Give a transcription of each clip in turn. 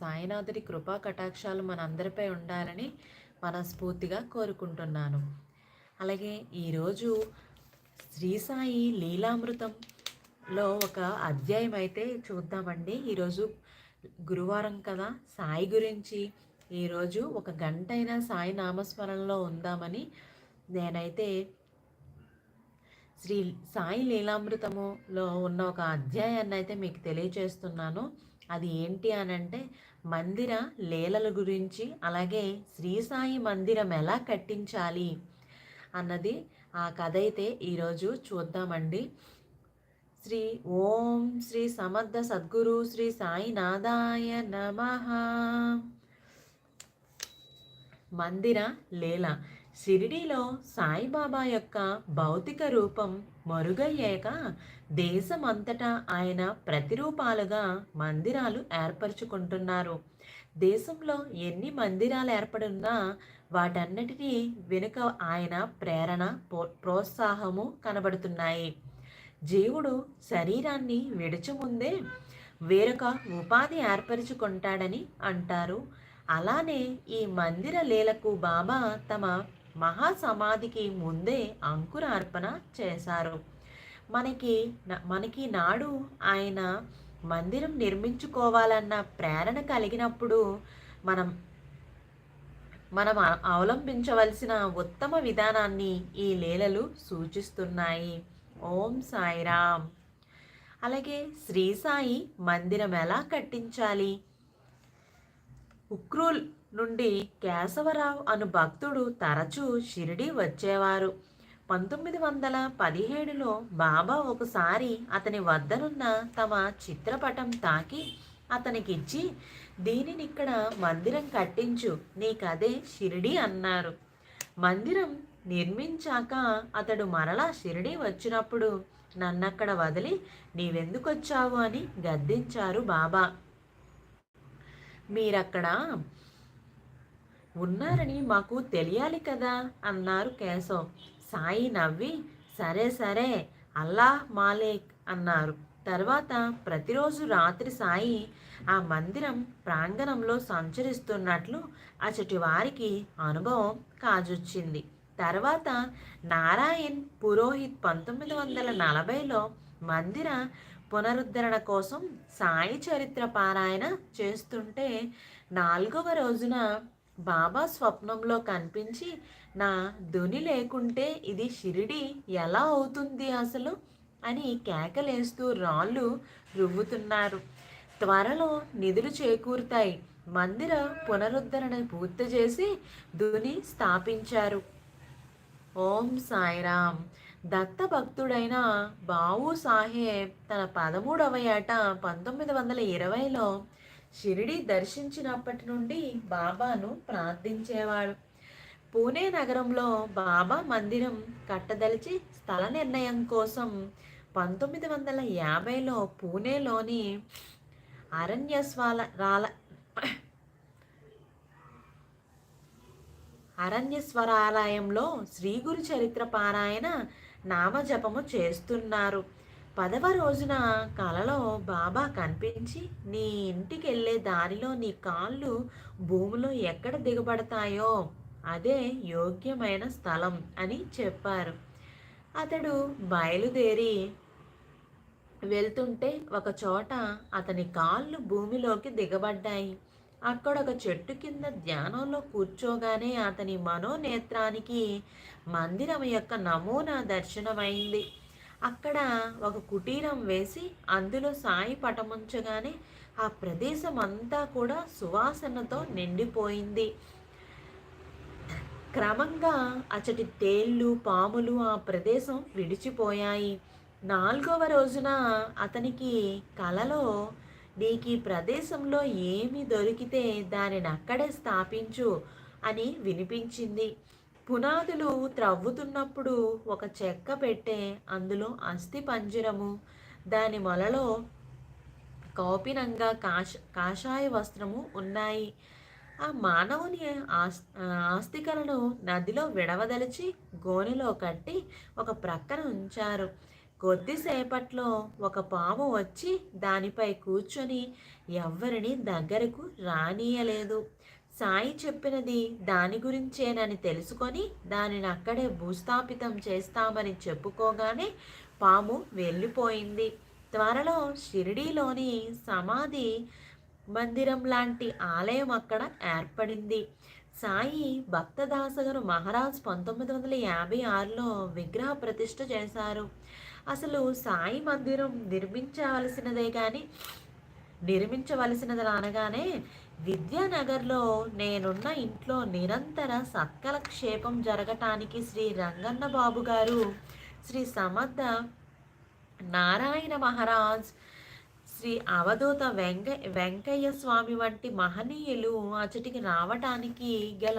సాయినాథుడి కృపా కటాక్షాలు మనందరిపై ఉండాలని మనస్ఫూర్తిగా కోరుకుంటున్నాను. అలాగే ఈరోజు శ్రీ సాయి లీలామృతంలో ఒక అధ్యాయం అయితే చూద్దామండి. ఈరోజు గురువారం కదా సాయి గురించి ఈరోజు ఒక గంట అయినా సాయి నామస్మరణలో ఉందామని నేనైతే శ్రీ సాయి లీలామృతములో ఉన్న ఒక అధ్యాయాన్ని అయితే మీకు తెలియచేస్తున్నాను. అది ఏంటి అనంటే మందిర లీలల గురించి అలాగే శ్రీ సాయి మందిరం ఎలా కట్టించాలి అన్నది ఆ కథ అయితే ఈరోజు చూద్దామండి. శ్రీ ఓం శ్రీ సమర్థ సద్గురు శ్రీ సాయినాథాయ నమ. మందిర లీల. షిరిడీలో సాయిబాబా యొక్క భౌతిక రూపం మరుగయ్యాక దేశమంతటా ఆయన ప్రతిరూపాలుగా మందిరాలు ఏర్పరచుకుంటున్నారు. దేశంలో ఎన్ని మందిరాలు ఏర్పడున్నా వాటన్నిటినీ వెనుక ఆయన ప్రేరణ ప్రోత్సాహము కనబడుతున్నాయి. జీవుడు శరీరాన్ని విడిచముందే వేరొక ఉపాధి ఏర్పరచుకుంటాడని అంటారు. అలానే ఈ మందిర లీలకు బాబా తమ మహాసమాధికి ముందే అంకురార్పణ చేశారు. మనకి మనకి నాడు ఆయన మందిరం నిర్మించుకోవాలన్న ప్రేరణ కలిగినప్పుడు మనం మనం అవలంబించవలసిన ఉత్తమ విధానాన్ని ఈ లీలలు సూచిస్తున్నాయి. ఓం సాయిరామ్. అలాగే శ్రీ సాయి మందిరం ఎలా కట్టించాలి? ఉక్రూల్ నుండి కేశవరావు అను భక్తుడు తరచూ షిరిడి వచ్చేవారు. పంతొమ్మిది వందల పదిహేడులో బాబా ఒకసారి అతని వద్దనున్న తమ చిత్రపటం తాకి అతనికిచ్చి దీనిని ఇక్కడ మందిరం కట్టించు నీకదే షిరిడి అన్నారు. మందిరం నిర్మించాక అతడు మరలా షిరిడి వచ్చినప్పుడు నన్నక్కడ వదిలి నీవెందుకొచ్చావు అని గద్దించారు బాబా. మీరక్కడ ఉన్నారని మాకు తెలియాలి కదా అన్నారు కేశవ్. సాయి నవ్వి సరే సరే అల్లాహ్ మాలేక్ అన్నారు. తర్వాత ప్రతిరోజు రాత్రి సాయి ఆ మందిరం ప్రాంగణంలో సంచరిస్తున్నట్లు అచటి వారికి అనుభవం కాజొచ్చింది. తర్వాత నారాయణ్ పురోహిత్ పంతొమ్మిది వందల నలభైలో మందిర పునరుద్ధరణ కోసం సాయి చరిత్ర పారాయణ చేస్తుంటే నాలుగవ రోజున బాబా స్వప్నంలో కనిపించి నా ధుని లేకుంటే ఇది షిరిడి ఎలా అవుతుంది అసలు? అని కేకలేస్తూ రాళ్ళు రువ్వుతున్నారు. త్వరలో నిధులు చేకూరుతాయి. మందిర పునరుద్ధరణ పూర్తి చేసి ధుని స్థాపించారు. ఓం సాయిరామ్. దత్త భక్తుడైన బావు సాహెబ్ తన పదమూడవ ఏట పంతొమ్మిది వందల ఇరవైలో షిరిడి దర్శించినప్పటి నుండి బాబాను ప్రార్థించేవాడు. పూణే నగరంలో బాబా మందిరం కట్టదలిచి స్థల నిర్ణయం కోసం పంతొమ్మిది వందల యాభైలో పూణేలోని అరణ్యస్వాల రాల అరణ్యస్వరాలయంలో శ్రీ గురు చరిత్ర పారాయణ నామజపము చేస్తున్నారు. పదవ రోజున కలలో బాబా కనిపించి నీ ఇంటికి వెళ్ళే దారిలో నీ కాళ్ళు భూమిలో ఎక్కడ దిగబడతాయో అదే యోగ్యమైన స్థలం అని చెప్పారు. అతడు బయలుదేరి వెళ్తుంటే ఒక చోట అతని కాళ్ళు భూమిలోకి దిగబడ్డాయి. అక్కడ ఒక చెట్టు కింద ధ్యానంలో కూర్చోగానే అతని మనోనేత్రానికి మందిరం యొక్క నమూనా దర్శనమైంది. అక్కడ ఒక కుటీరం వేసి అందులో సాయి పటముంచగానే ఆ ప్రదేశం అంతా కూడా సువాసనతో నిండిపోయింది. క్రమంగా అచటి తేళ్ళు పాములు ఆ ప్రదేశం విడిచిపోయాయి. నాలుగవ రోజున అతనికి కలలో నీకు ఈ ప్రదేశంలో ఏమి దొరికితే దానిని అక్కడే స్థాపించు అని వినిపించింది. పునాదులు త్రవ్వుతున్నప్పుడు ఒక చెక్క పెట్టే అందులో అస్థి పంజరము దాని మొలలో కౌపినంగా కాష కాషాయ వస్త్రము ఉన్నాయి. ఆ మానవుని ఆస్తికలను నదిలో విడవదలిచి గోనెలో కట్టి ఒక ప్రక్కన ఉంచారు. కొద్దిసేపట్లో ఒక పాము వచ్చి దానిపై కూర్చొని ఎవ్వరిని దగ్గరకు రానీయలేదు. సాయి చెప్పినది దాని గురించేనని తెలుసుకొని దానిని అక్కడే భూస్థాపితం చేస్తామని చెప్పుకోగానే పాము వెళ్ళిపోయింది. త్వరలో షిరిడీలోని సమాధి మందిరం లాంటి ఆలయం అక్కడ ఏర్పడింది. సాయి భక్తదాసగరు మహారాజ్ పంతొమ్మిది వందల యాభై ఆరులో విగ్రహ ప్రతిష్ఠ చేశారు. అసలు సాయి మందిరం నిర్మించవలసినదే కానీ నిర్మించవలసినది అనగానే విద్యానగర్లో నేనున్న ఇంట్లో నిరంతర సత్కలక్షేపం జరగటానికి శ్రీ రంగన్న బాబు గారు శ్రీ సమర్థ నారాయణ మహారాజ్ శ్రీ అవధూత వెంక వెంకయ్య స్వామి వంటి మహనీయులు అచటికి రావటానికి గల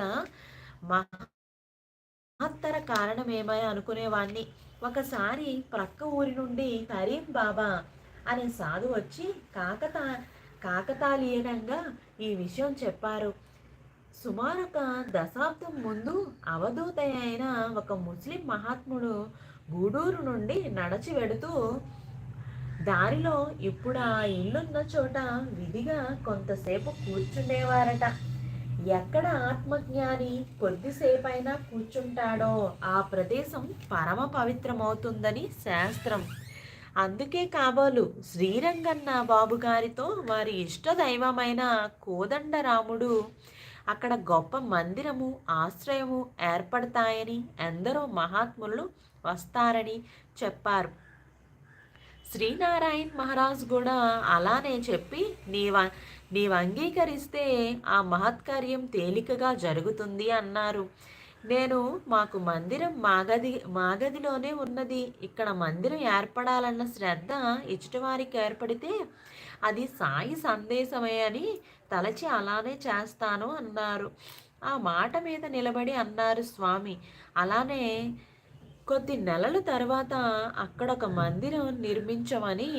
మహత్తర కారణమేమై అనుకునేవాణ్ణి. ఒకసారి ప్రక్క ఊరి నుండి కరీం బాబా అనే సాధు వచ్చి కాకతా కాకతాళీయంగా ఈ విషయం చెప్పారు. సుమారు ఒక దశాబ్దం ముందు అవధూత అయిన ఒక ముస్లిం మహాత్ముడు గూడూరు నుండి నడచి వెడుతూ దారిలో ఇప్పుడు ఆ ఇల్లున్న చోట విధిగా కొంతసేపు కూర్చుండేవారట. ఎక్కడ ఆత్మజ్ఞాని కొద్దిసేపైనా కూర్చుంటాడో ఆ ప్రదేశం పరమ పవిత్రమవుతుందని శాస్త్రం. అందుకే కాబోలు శ్రీరంగన్న బాబు గారితో వారి ఇష్ట దైవమైన కోదండరాముడు అక్కడ గొప్ప మందిరము ఆశ్రయము ఏర్పడతాయని ఎందరో మహాత్ములు వస్తారని చెప్పారు. శ్రీనారాయణ్ మహారాజ్ కూడా అలానే చెప్పి నీవ నీవు అంగీకరిస్తే ఆ మహత్కార్యం తేలికగా జరుగుతుంది అన్నారు. నేను మాకు మందిరం మాగది మాగదిలోనే ఉన్నది. ఇక్కడ మందిరం ఏర్పడాలన్న శ్రద్ధ ఇచ్చటివారికి ఏర్పడితే అది సాయి సందేశమే అని తలచి అలానే చేస్తాను అన్నారు. ఆ మాట మీద నిలబడి అన్నారు స్వామి. అలానే కొద్ది నెలల తర్వాత అక్కడ ఒక మందిరం నిర్మించమని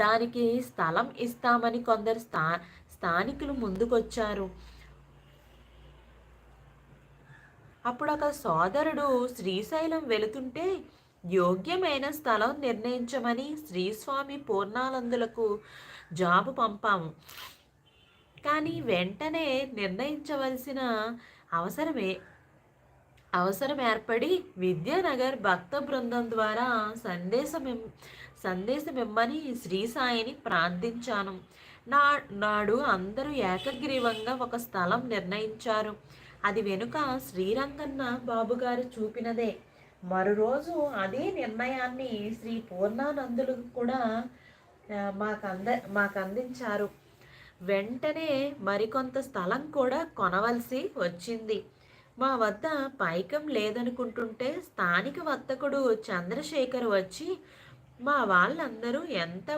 దానికి స్థలం ఇస్తామని కొందరు స్థా స్థానికులు ముందుకొచ్చారు. అప్పుడు ఒక సోదరుడు శ్రీశైలం వెళుతుంటే యోగ్యమైన స్థలం నిర్ణయించమని శ్రీస్వామి పూర్ణానందులకు జాబు పంపాము కానీ వెంటనే నిర్ణయించవలసిన అవసరమే అవసరం ఏర్పడి విద్యానగర్ భక్త బృందం ద్వారా సందేశం సందేశమిమ్మని శ్రీ సాయిని ప్రార్థించాను. నా నాడు అందరూ ఏకగ్రీవంగా ఒక స్థలం నిర్ణయించారు. అది వెనుక శ్రీరంగన్న బాబుగారు చూపినదే. మరోరోజు అదే నిర్ణయాన్ని శ్రీ పూర్ణానందులు కూడా మాకు అంద మాకు అందించారు వెంటనే మరికొంత స్థలం కూడా కొనవలసి వచ్చింది. మా వద్ద పైకం లేదనుకుంటుంటే స్థానిక వర్తకుడు చంద్రశేఖర్ వచ్చి మా వాళ్ళందరూ ఎంత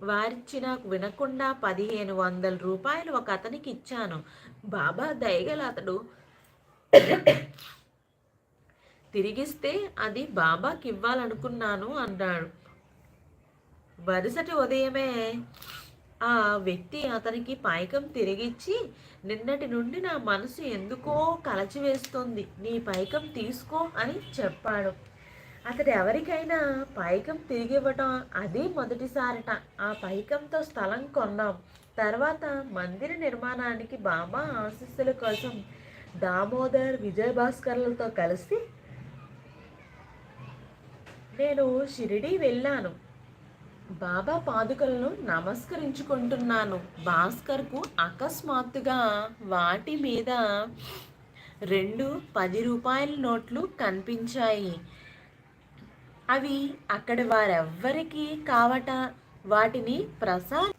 వారిచ్చినా వినకుండా పదిహేను వందల రూపాయలు ఒక అతనికి ఇచ్చాను. బాబా దయగల అతడు తిరిగిస్తే అది బాబాకి ఇవ్వాలనుకున్నాను అన్నాడు. వరుసటి ఉదయమే ఆ వ్యక్తి అతనికి పైకం తిరిగిచ్చి నిన్నటి నుండి నా మనసు ఎందుకో కలచివేస్తుంది. నీ పైకం తీసుకో అని చెప్పాడు. అతడు ఎవరికైనా పైకం తిరిగి ఇవ్వటం అదే మొదటిసారట. ఆ పైకంతో స్థలం కొన్నాం. తర్వాత మందిర నిర్మాణానికి బాబా ఆశీస్సుల కోసం దామోదర్ విజయభాస్కర్లతో కలిసి నేను షిరిడి వెళ్ళాను. బాబా పాదుకలను నమస్కరించుకుంటున్నాను. భాస్కర్కు అకస్మాత్తుగా వాటి మీద రెండు పది రూపాయల నోట్లు కనిపించాయి. అవి అక్కడ వారెవ్వరికీ కావట. వాటిని ప్రసాద్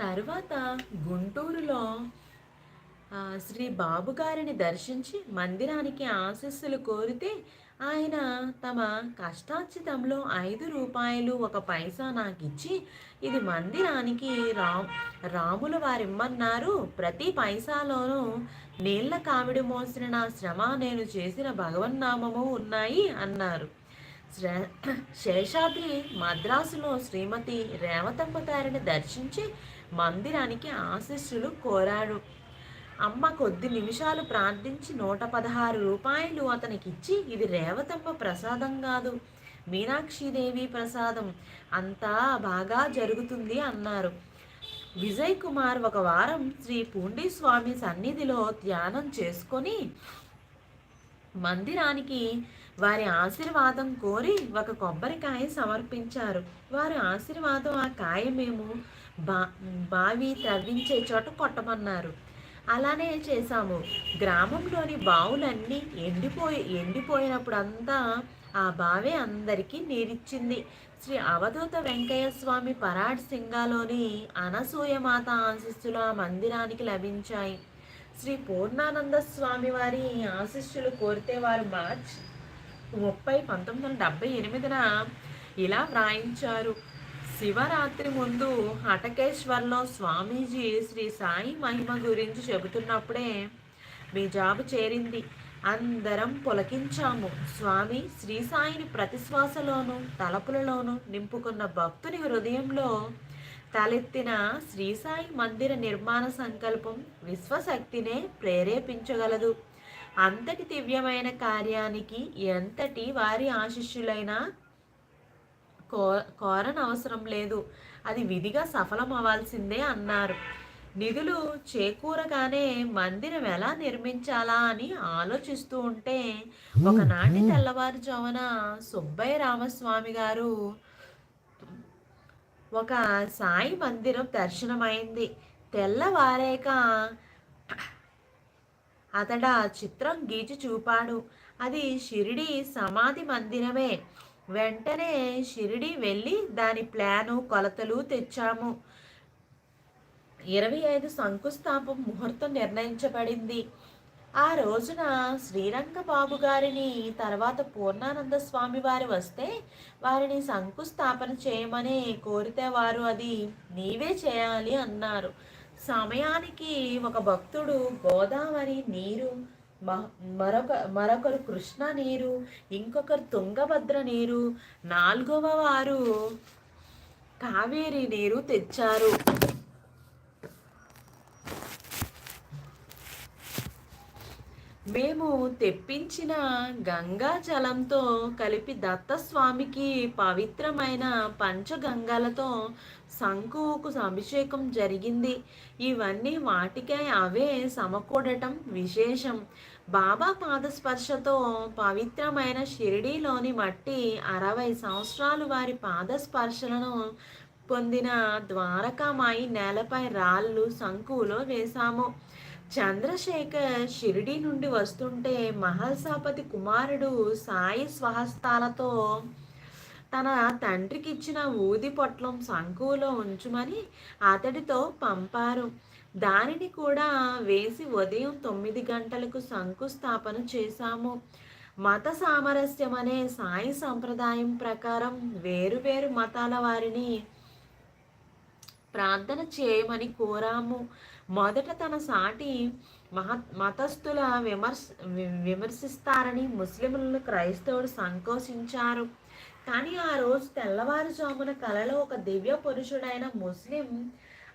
తర్వాత గుంటూరులో శ్రీ బాబు గారిని దర్శించి మందిరానికి ఆశస్సులు కోరితే ఆయన తమ కష్టాచితంలో ఐదు రూపాయలు ఒక పైసా నాకు ఇచ్చి ఇది మందిరానికి రా రాముల వారిమ్మన్నారు. ప్రతి పైసాలోనూ నీళ్ళ కావిడి మోసిన నా శ్రమ నేను చేసిన భగవన్నామము ఉన్నాయి అన్నారు. శేషాద్రి మద్రాసులో శ్రీమతి రేవతమ్మ గారిని దర్శించి మందిరానికి ఆశీస్సులు కోరాడు. అమ్మ కొద్ది నిమిషాలు ప్రార్థించి నూట పదహారు రూపాయలు అతనికిచ్చి ఇది రేవతమ్మ ప్రసాదం కాదు. మీనాక్షిదేవి ప్రసాదం. అంతా బాగా జరుగుతుంది అన్నారు. విజయ్ కుమార్ ఒక వారం శ్రీ పూండిస్వామి సన్నిధిలో ధ్యానం చేసుకొని మందిరానికి వారి ఆశీర్వాదం కోరి ఒక కొబ్బరికాయ సమర్పించారు. వారి ఆశీర్వాదం ఆ కాయ మేము బా బావి తవ్వించే చోట కొట్టమన్నారు. అలానే చేశాము. గ్రామంలోని బావులన్నీ ఎండిపోయి ఎండిపోయినప్పుడంతా ఆ బావే అందరికీ నీరిచ్చింది. శ్రీ అవధూత వెంకయ్య స్వామి పరాడ్ సింగాలోని అనసూయమాత ఆశిస్సులు ఆ మందిరానికి లభించాయి. శ్రీ పూర్ణానంద స్వామి వారి ఆశిస్సులు కోరితే వారు మార్చ్ ముప్పై పంతొమ్మిది వందల డెబ్బై ఎనిమిదిన ఇలా వ్రాయించారు. శివరాత్రి ముందు హటకేశ్వర్లో స్వామీజీ శ్రీ సాయి మహిమ గురించి చెబుతున్నప్పుడే మీ జాబు చేరింది. అందరం పులకించాము. స్వామి శ్రీ సాయిని ప్రతిశ్వాసలోనూ తలపులలోనూ నింపుకున్న భక్తుని హృదయంలో తలెత్తిన శ్రీ సాయి మందిర నిర్మాణ సంకల్పం విశ్వశక్తినే ప్రేరేపించగలదు. అంతటి దివ్యమైన కార్యానికి ఎంతటి వారి ఆశిష్యులైనా కో కోరనవసరం లేదు. అది విధిగా సఫలం అవ్వాల్సిందే అన్నారు. నిధులు చేకూరగానే మందిరం ఎలా నిర్మించాలా అని ఆలోచిస్తూ ఉంటే ఒకనాటి తెల్లవారుజామున సుబ్బయ్య రామస్వామి గారు ఒక సాయి మందిరం దర్శనమైంది. తెల్లవారేక అతడా చిత్రం గీచి చూపాడు. అది షిరిడి సమాధి మందిరమే. వెంటనే షిరిడి వెళ్ళి దాని ప్లాను కొలతలు తెచ్చాము. ఇరవై ఐదు శంకుస్థాపం ముహూర్తం నిర్ణయించబడింది. ఆ రోజున శ్రీరంగబాబు గారిని తర్వాత పూర్ణానంద స్వామి వారు వస్తే వారిని శంకుస్థాపన చేయమని కోరితే వారు అది నీవే చేయాలి అన్నారు. సమయానికి ఒక భక్తుడు గోదావరి నీరు మరొక మరొకరు కృష్ణ నీరు ఇంకొకరు తుంగభద్ర నీరు నాలుగవ వారు కావేరి నీరు తెచ్చారు. మేము తెప్పించిన గంగా జలంతో కలిపి దత్తస్వామికి పవిత్రమైన పంచగంగలతో శంకువుకు అభిషేకం జరిగింది. ఇవన్నీ వాటికే అవే సమకూడటం విశేషం. బాబా పాదస్పర్శతో పవిత్రమైన షిరిడీలోని మట్టి అరవై సంవత్సరాలు వారి పాదస్పర్శలను పొందిన ద్వారకామాయి నేలపై రాళ్ళు శంకువులో వేశాము. చంద్రశేఖర్ షిరిడి నుండి వస్తుంటే మహల్సాపతి కుమారుడు సాయి స్వహస్తాలతో తన తండ్రికి ఇచ్చిన ఊది పొట్లం శంకువులో ఉంచుమని అతడితో పంపారు. దానిని కూడా వేసి ఉదయం తొమ్మిది గంటలకు శంకుస్థాపన చేశాము. మత సామరస్యం అనే సాయి సంప్రదాయం ప్రకారం వేరువేరు మతాల వారిని ప్రార్థన చేయమని కోరాము. మొదట తన సాటి మహ మతస్థుల విమర్శ వి- విమర్శిస్తారని ముస్లింలను క్రైస్తవుడు సంకోచించారు. కానీ ఆ రోజు తెల్లవారుజామున కలలో ఒక దివ్య పురుషుడైన ముస్లిం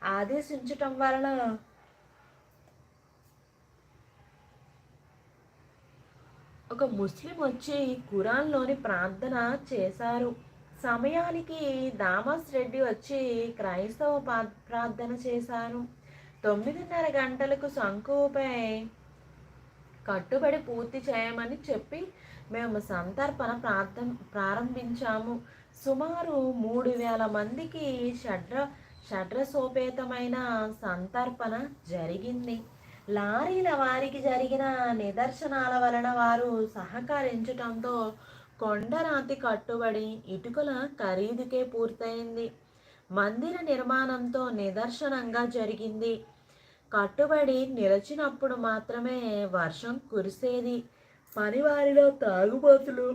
ఆదేశించటం వలన ఒక ముస్లిం వచ్చి కురాన్లోని ప్రార్థన చేశారు. సమయానికి దామస్ రెడ్డి వచ్చి క్రైస్తవ ప్రార్థన చేశారు. తొమ్మిదిన్నర గంటలకు శంకుపై కట్టుబడి పూర్తి చేయమని చెప్పి మేము సంతర్పణ ప్రార్థ ప్రారంభించాము. సుమారు మూడు వేల మందికి షడ్ర షడ్రసోపేతమైన సంతర్పణ జరిగింది. లారీల వారికి జరిగిన నిదర్శనాల వలన వారు సహకరించటంతో కొండరాతి కట్టుబడి ఇటుకల ఖరీదుకే పూర్తయింది. మందిర నిర్మాణంతో నిదర్శనంగా జరిగింది. కట్టుబడి నిలిచినప్పుడు మాత్రమే వర్షం కురిసేది. పనివారిలో తాగుబోతులు.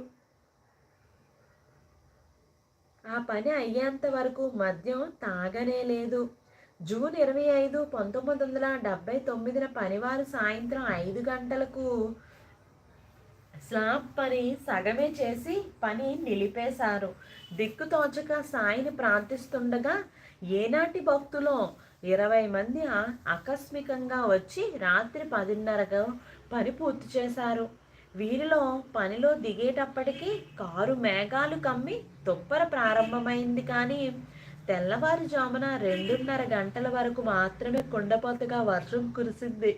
ఆ పని అయ్యేంత వరకు మద్యం తాగనే లేదు. జూన్ ఇరవై ఐదు పంతొమ్మిది వందల డెబ్బై తొమ్మిదిన పనివారు సాయంత్రం ఐదు గంటలకు స్లాబ్ పని సగమే చేసి పని నిలిపేశారు. దిక్కుతోచక సాయిని ప్రార్థిస్తుండగా ఏనాటి భక్తులో ఇరవై మంది ఆకస్మికంగా వచ్చి రాత్రి పదిన్నరకు పని పూర్తి చేశారు. వీరిలో పనిలో దిగేటప్పటికీ కారు మేఘాలు కమ్మి తుప్పర ప్రారంభమైంది కానీ తెల్లవారుజామున రెండున్నర గంటల వరకు మాత్రమే కుండపోతగా వర్షం కురిసింది.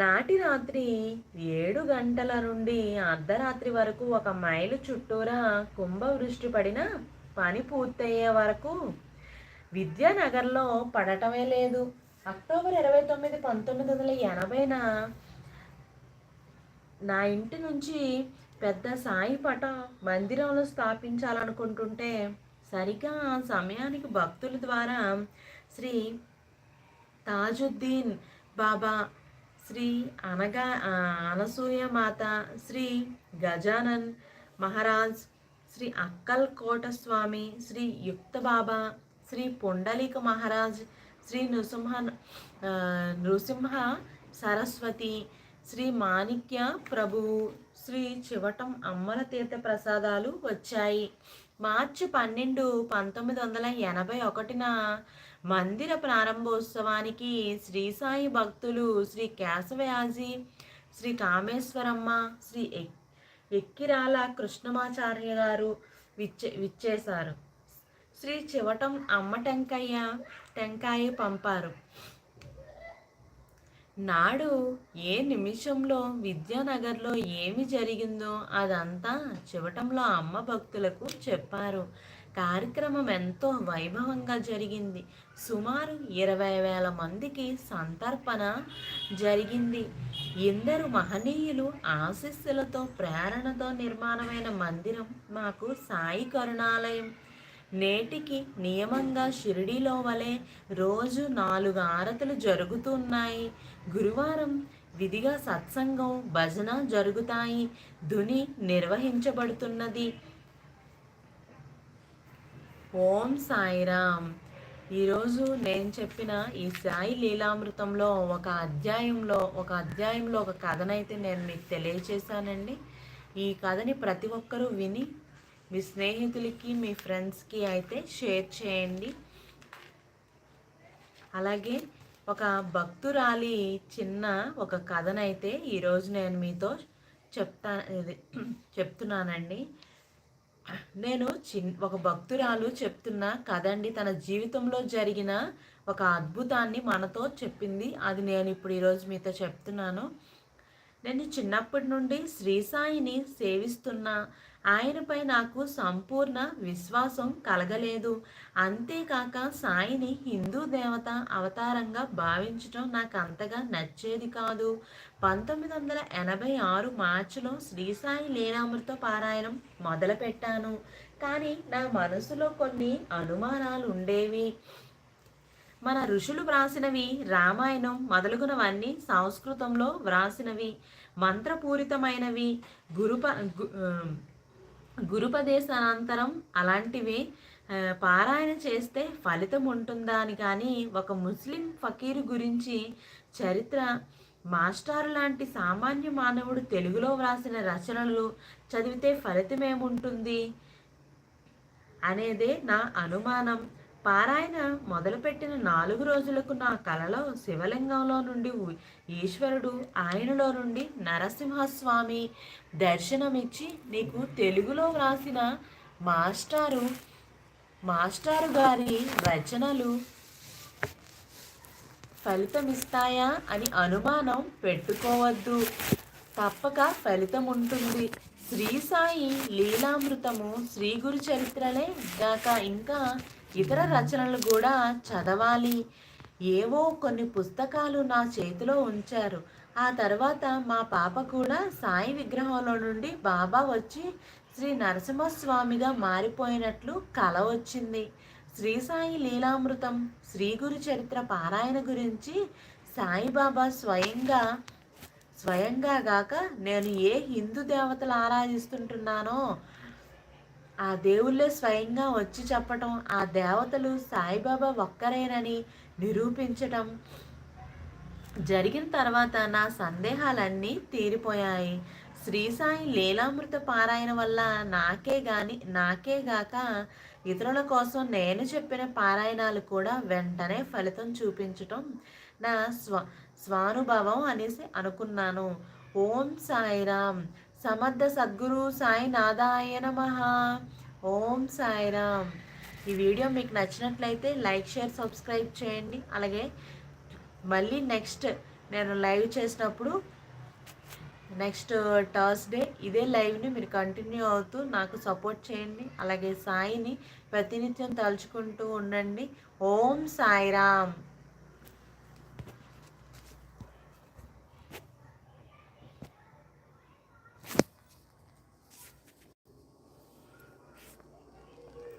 నాటి రాత్రి ఏడు గంటల నుండి అర్ధరాత్రి వరకు ఒక మైలు చుట్టూరా కుంభవృష్టి పడిన పని పూర్తయ్యే వరకు విద్యానగర్లో పడటమే లేదు. అక్టోబర్ ఇరవై తొమ్మిది పంతొమ్మిది వందల ఎనభైన నా ఇంటి నుంచి పెద్ద సాయి పటం మందిరంలో స్థాపించాలనుకుంటుంటే సరిగ్గా ఆ సమయానికి భక్తుల ద్వారా శ్రీ తాజుద్దీన్ బాబా శ్రీ అనగా అనసూయ మాత శ్రీ గజానన్ మహారాజ్ శ్రీ అక్కల్ కోట స్వామి శ్రీ యుక్త బాబా శ్రీ పుండలిక మహారాజ్ శ్రీ నృసింహ నృసింహ సరస్వతి శ్రీ మాణిక్య ప్రభువు శ్రీ చివటం అమ్మల తీర్థ ప్రసాదాలు వచ్చాయి. మార్చి పన్నెండు పంతొమ్మిది వందల ఎనభై ఒకటిన మందిర ప్రారంభోత్సవానికి శ్రీ సాయి భక్తులు శ్రీ కేశవయాజి శ్రీ కామేశ్వరమ్మ శ్రీ ఎక్- ఎక్కిరాల కృష్ణమాచార్య గారు విచ్చే విచ్చేశారు. శ్రీ చివటం అమ్మ టెంకయ్య టెంకాయ పంపారు. నాడు ఏ నిమిషంలో విద్యానగర్లో ఏమి జరిగిందో అదంతా చివటంలో అమ్మ భక్తులకు చెప్పారు. కార్యక్రమం ఎంతో వైభవంగా జరిగింది. సుమారు ఇరవై వేల మందికి సంతర్పణ జరిగింది. ఎందరు మహనీయులు ఆశీస్సులతో ప్రేరణతో నిర్మాణమైన మందిరం మాకు సాయి కరుణాలయం నేటికి నియమంగా షిరిడీలో వలె రోజు నాలుగు ఆరతులు జరుగుతున్నాయి. గురువారం విధిగా సత్సంగం భజన జరుగుతాయి. ధుని నిర్వహించబడుతున్నది. ఓం సాయిరామ్. ఈరోజు నేను చెప్పిన ఈ సాయి లీలామృతంలో ఒక అధ్యాయంలో ఒక అధ్యాయంలో ఒక కథనైతే నేను మీకు తెలియచేశానండి. ఈ కథని ప్రతి ఒక్కరూ విని మీ స్నేహితులకి మీ ఫ్రెండ్స్కి అయితే షేర్ చేయండి. అలాగే ఒక భక్తురాలి చిన్న ఒక కథనైతే ఈరోజు నేను మీతో చెప్తా చెప్తున్నానండి. నేను చిన్ ఒక భక్తురాలు చెప్తున్న కథ అండి తన జీవితంలో జరిగిన ఒక అద్భుతాన్ని మనతో చెప్పింది. అది నేను ఇప్పుడు ఈరోజు మీతో చెప్తున్నాను. నేను చిన్నప్పటి నుండి శ్రీ సాయిని సేవిస్తున్నా ఆయనపై నాకు సంపూర్ణ విశ్వాసం కలగలేదు. అంతేకాక సాయిని హిందూ దేవత అవతారంగా భావించడం నాకు అంతగా నచ్చేది కాదు. పంతొమ్మిది వందల ఎనభై ఆరు మార్చిలో శ్రీ సాయి లీలామృత పారాయణం మొదలుపెట్టాను. కానీ నా మనసులో కొన్ని అనుమానాలు ఉండేవి. మన ఋషులు వ్రాసినవి రామాయణం మొదలుగునవన్నీ సంస్కృతంలో వ్రాసినవి. మంత్రపూరితమైనవి. గురుప గు- గురుపదేశానంతరం అలాంటివి పారాయణ చేస్తే ఫలితం ఉంటుందా అని కానీ ఒక ముస్లిం ఫకీరు గురించి చరిత్ర మాస్టారు లాంటి సామాన్య మానవుడు తెలుగులో వ్రాసిన రచనలు చదివితే ఫలితం ఏముంటుంది అనేదే నా అనుమానం. పారాయణ మొదలుపెట్టిన నాలుగు రోజులకు నా కలలో శివలింగంలో నుండి ఈశ్వరుడు ఆయనలో నుండి నరసింహస్వామి దర్శనమిచ్చి నీకు తెలుగులో వ్రాసిన మాస్టారు మాస్టారు గారి రచనలు ఫలితమిస్తాయా అని అనుమానం పెట్టుకోవద్దు. తప్పక ఫలితం ఉంటుంది శ్రీ సాయి లీలామృతము శ్రీ గురు చరిత్రలే గాక ఇంకా ఇతర రచనలు కూడా చదవాలి. ఏవో కొన్ని పుస్తకాలు నా చేతిలో ఉంచారు. ఆ తర్వాత మా పాప కూడా సాయి విగ్రహంలో నుండి బాబా వచ్చి శ్రీ నరసింహస్వామిగా మారిపోయినట్లు కల వచ్చింది. శ్రీ సాయి లీలామృతం శ్రీ గురు చరిత్ర పారాయణ గురించి సాయిబాబా స్వయంగా స్వయంగా గాక నేను ఏ హిందూ దేవతలు ఆరాధిస్తుంటున్నానో ఆ దేవుళ్ళే స్వయంగా వచ్చి చెప్పటం ఆ దేవతలు సాయిబాబా ఒక్కరేనని నిరూపించటం. జరిగిన తర్వాత నా సందేహాలన్నీ తీరిపోయాయి. శ్రీ సాయి లీలామృత పారాయణ వల్ల నాకే గాని నాకే గాక ఇతరుల కోసం నేను చెప్పిన పారాయణాలు కూడా వెంటనే ఫలితం చూపించటం నా స్వ స్వానుభవం అనేసి అనుకున్నాను. ఓం సాయిరామ్. సమర్థ సద్గురు సాయి నాదాయ నమ. ఓం సాయిరామ్ ఈ వీడియో మీకు నచ్చినట్లయితే లైక్ షేర్ సబ్స్క్రైబ్ చేయండి. అలాగే మళ్ళీ నెక్స్ట్ నేను లైవ్ చేసినప్పుడు నెక్స్ట్ థర్స్డే ఇదే లైవ్ని మీరు కంటిన్యూ అవుతూ నాకు సపోర్ట్ చేయండి. అలాగే సాయిని ప్రతినిత్యం తలుచుకుంటూ ఉండండి. ఓం సాయిరామ్